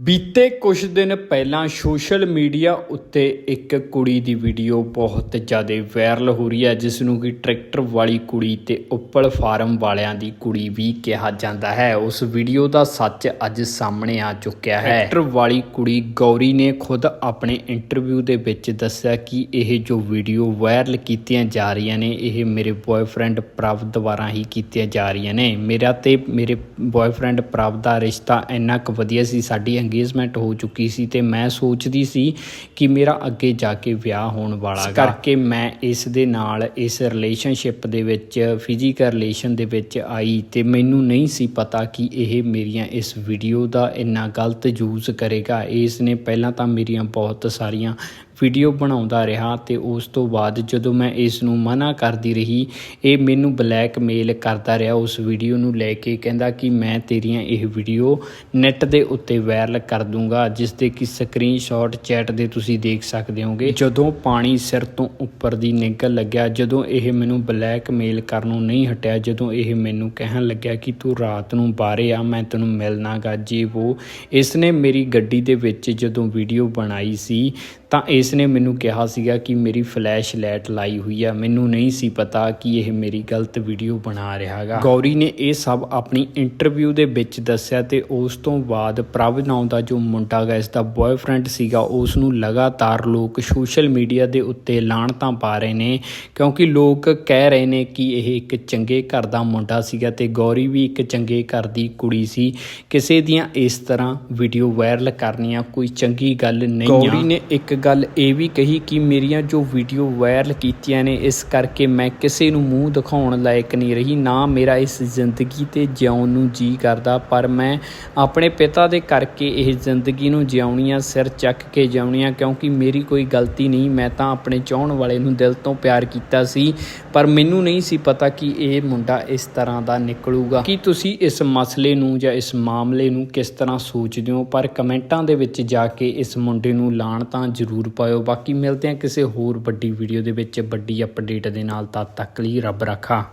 ਬੀਤੇ ਕੁਝ ਦਿਨ ਪਹਿਲਾਂ ਸੋਸ਼ਲ ਮੀਡੀਆ ਉੱਤੇ ਇੱਕ ਕੁੜੀ ਦੀ ਵੀਡੀਓ ਬਹੁਤ ਜ਼ਿਆਦਾ ਵਾਇਰਲ ਹੋ ਰਹੀ ਹੈ, ਜਿਸ ਨੂੰ ਕਿ ਟਰੈਕਟਰ ਵਾਲੀ ਕੁੜੀ ਤੇ ਉੱਪਲ ਫਾਰਮ ਵਾਲਿਆਂ ਦੀ ਕੁੜੀ ਵੀ ਕਿਹਾ ਜਾਂਦਾ ਹੈ। ਉਸ ਵੀਡੀਓ ਦਾ ਸੱਚ ਅੱਜ ਸਾਹਮਣੇ ਆ ਚੁੱਕਿਆ ਹੈ। ਟਰੈਕਟਰ ਵਾਲੀ ਕੁੜੀ ਗੌਰੀ ਨੇ ਖੁਦ ਆਪਣੇ ਇੰਟਰਵਿਊ ਦੇ ਵਿੱਚ ਦੱਸਿਆ ਕਿ ਇਹ ਜੋ ਵੀਡੀਓ ਵਾਇਰਲ ਕੀਤੀਆਂ ਜਾ ਰਹੀਆਂ ਨੇ, ਇਹ ਮੇਰੇ ਬॉयਫ੍ਰੈਂਡ ਪ੍ਰਭ ਦੁਆਰਾ ਹੀ ਕੀਤੀਆਂ ਜਾ ਰਹੀਆਂ ਨੇ। ਮੇਰਾ ਤੇ ਮੇਰੇ ਬॉयਫ੍ਰੈਂਡ ਪ੍ਰਭ ਦਾ ਰਿਸ਼ਤਾ ਇੰਨਾ ਕੁ ਵਧੀਆ ਸੀ, ਸਾਡੀ ਅੰਗੇਜਮੈਂਟ ਹੋ ਚੁੱਕੀ ਸੀ ਤੇ ਮੈਂ ਸੋਚਦੀ ਸੀ ਕਿ ਮੇਰਾ ਅੱਗੇ ਜਾ ਕੇ ਵਿਆਹ ਹੋਣ ਵਾਲਾ ਹੈ ਕਰਕੇ ਮੈਂ ਇਸ ਦੇ ਨਾਲ ਇਸ ਰਿਲੇਸ਼ਨਸ਼ਿਪ ਦੇ ਵਿੱਚ ਫਿਜ਼ੀਕਲ ਰਿਲੇਸ਼ਨ ਦੇ ਵਿੱਚ ਆਈ ਤੇ ਮੈਨੂੰ ਨਹੀਂ ਸੀ ਪਤਾ ਕਿ ਇਹ ਮੇਰੀਆਂ ਇਸ ਵੀਡੀਓ ਦਾ ਇੰਨਾ ਗਲਤ ਯੂਜ਼ ਕਰੇਗਾ। ਇਸ ਨੇ ਪਹਿਲਾਂ ਤਾਂ ਮੇਰੀਆਂ ਬਹੁਤ ਸਾਰੀਆਂ ਵੀਡੀਓ ਬਣਾਉਂਦਾ ਰਿਹਾ ਤੇ ਉਸ ਤੋਂ ਬਾਅਦ ਜਦੋਂ ਮੈਂ ਇਸ ਨੂੰ ਮਨਾ ਕਰਦੀ ਰਹੀ, ਇਹ ਮੈਨੂੰ ਬਲੈਕਮੇਲ ਕਰਦਾ ਰਿਹਾ। ਉਸ ਵੀਡੀਓ ਨੂੰ ਲੈ ਕੇ ਕਹਿੰਦਾ ਕਿ ਮੈਂ ਤੇਰੀਆਂ ਇਹ ਵੀਡੀਓ ਨੈੱਟ ਦੇ ਉੱਤੇ ਵਾਇਰਲ ਕਰ ਦੂੰਗਾ ਜਿਸ ਦੇ ਕਿ ਸਕਰੀਨਸ਼ਾਟ ਚੈਟ ਦੇ ਤੁਸੀਂ ਦੇਖ ਸਕਦੇ ਹੋਗੇ। ਜਦੋਂ ਪਾਣੀ ਸਿਰ ਤੋਂ ਉੱਪਰ ਦੀ ਨਿਕਲ ਲੱਗਿਆ, ਜਦੋਂ ਇਹ ਮੈਨੂੰ ਬਲੈਕਮੇਲ ਕਰਨੋਂ ਨਹੀਂ ਹਟਿਆ, ਜਦੋਂ ਇਹ ਮੈਨੂੰ ਕਹਿਣ ਲੱਗਿਆ ਕਿ ਤੂੰ ਰਾਤ ਨੂੰ ਬਾਹਰੇ ਆ, ਮੈਂ ਤੈਨੂੰ ਮਿਲਣਾਗਾ। ਜੀ ਉਹ ਇਸ ਨੇ ਮੇਰੀ ਗੱਡੀ ਦੇ ਵਿੱਚ ਜਦੋਂ ਵੀਡੀਓ ਬਣਾਈ ਸੀ ਤਾਂ ਇਸ ਨੇ ਮੈਨੂੰ ਕਿਹਾ ਸੀਗਾ ਕਿ ਮੇਰੀ ਫਲੈਸ਼ ਲਾਈਟ ਲਾਈ ਹੋਈ ਆ। ਮੈਨੂੰ ਨਹੀਂ ਸੀ ਪਤਾ ਕਿ ਇਹ ਮੇਰੀ ਗਲਤ ਵੀਡੀਓ ਬਣਾ ਰਿਹਾ ਹੈਗਾ। ਗੌਰੀ ਨੇ ਇਹ ਸਭ ਆਪਣੀ ਇੰਟਰਵਿਊ ਦੇ ਵਿੱਚ ਦੱਸਿਆ ਤੇ ਉਸ ਤੋਂ ਬਾਅਦ ਪ੍ਰਭ ਨਾਮ ਦਾ ਜੋ ਮੁੰਡਾ ਗਾ ਇਸ ਦਾ ਬॉयਫ੍ਰੈਂਡ ਸੀਗਾ ਉਸ ਨੂੰ ਲਗਾਤਾਰ ਲੋਕ ਸੋਸ਼ਲ ਮੀਡੀਆ ਦੇ ਉੱਤੇ ਲਾਣਤਾਂ ਪਾ ਰਹੇ ਨੇ ਕਿਉਂਕਿ ਲੋਕ ਕਹਿ ਰਹੇ ਨੇ ਕਿ ਇਹ ਇੱਕ ਚੰਗੇ ਘਰ ਦਾ ਮੁੰਡਾ ਸੀਗਾ ਤੇ ਗੌਰੀ ਵੀ ਇੱਕ ਚੰਗੇ ਘਰ ਦੀ ਕੁੜੀ ਸੀ। ਕਿਸੇ ਦੀਆਂ ਇਸ ਤਰ੍ਹਾਂ ਵੀਡੀਓ ਵਾਇਰਲ ਕਰਨੀਆਂ ਕੋਈ ਚੰਗੀ ਗੱਲ ਨਹੀਂ ਆ। ਗੌਰੀ ਨੇ ਇੱਕ ਗੱਲ ਇਹ ਵੀ ਕਹੀ ਕਿ ਮੇਰੀਆਂ ਜੋ ਵੀਡੀਓ ਵਾਇਰਲ ਕੀਤੀਆਂ ਨੇ, ਇਸ ਕਰਕੇ ਮੈਂ ਕਿਸੇ ਨੂੰ ਮੂੰਹ ਦਿਖਾਉਣ ਲਾਇਕ ਨਹੀਂ ਰਹੀ, ਨਾ ਮੇਰਾ ਇਸ ਜ਼ਿੰਦਗੀ ਤੇ ਜਿਉਣ ਨੂੰ ਜੀ ਕਰਦਾ, ਪਰ ਮੈਂ ਆਪਣੇ ਪਿਤਾ ਦੇ ਕਰਕੇ ਇਹ ਜ਼ਿੰਦਗੀ ਨੂੰ ਜਿਉਣੀ ਆ ਸਿਰ ਚੱਕ ਕੇ ਜਿਉਣੀ ਆ ਕਿਉਂਕਿ ਮੇਰੀ ਕੋਈ ਗਲਤੀ ਨਹੀਂ, ਮੈਂ ਤਾਂ ਆਪਣੇ ਚਾਹਣ ਵਾਲੇ ਨੂੰ ਦਿਲ ਤੋਂ ਪਿਆਰ ਕੀਤਾ ਸੀ, ਪਰ ਮੈਨੂੰ ਨਹੀਂ ਸੀ ਪਤਾ ਕਿ ਇਹ ਮੁੰਡਾ ਇਸ ਤਰ੍ਹਾਂ ਦਾ ਨਿਕਲੂਗਾ। ਕੀ ਤੁਸੀਂ ਇਸ ਮਸਲੇ ਨੂੰ ਜਾਂ ਇਸ ਮਾਮਲੇ ਨੂੰ ਕਿਸ ਤਰ੍ਹਾਂ ਸੋਚਦੇ ਹੋ? ਪਰ ਕਮੈਂਟਾਂ ਦੇ ਵਿੱਚ ਜਾ ਕੇ ਇਸ ਮੁੰਡੇ ਨੂੰ ਲਾਣ ਤਾਂ ਜ਼ਰੂਰ ਪਾਇਓ। ਬਾਕੀ ਮਿਲਦੇ ਹਾਂ ਕਿਸੇ ਹੋਰ ਵੱਡੀ ਵੀਡੀਓ ਦੇ ਵਿੱਚ। ਵੱਡੀ ਅਪਡੇਟ ਦੇ ਨਾਲ ਤਦ ਤੱਕ ਲਈ ਰੱਬ ਰੱਖਾ।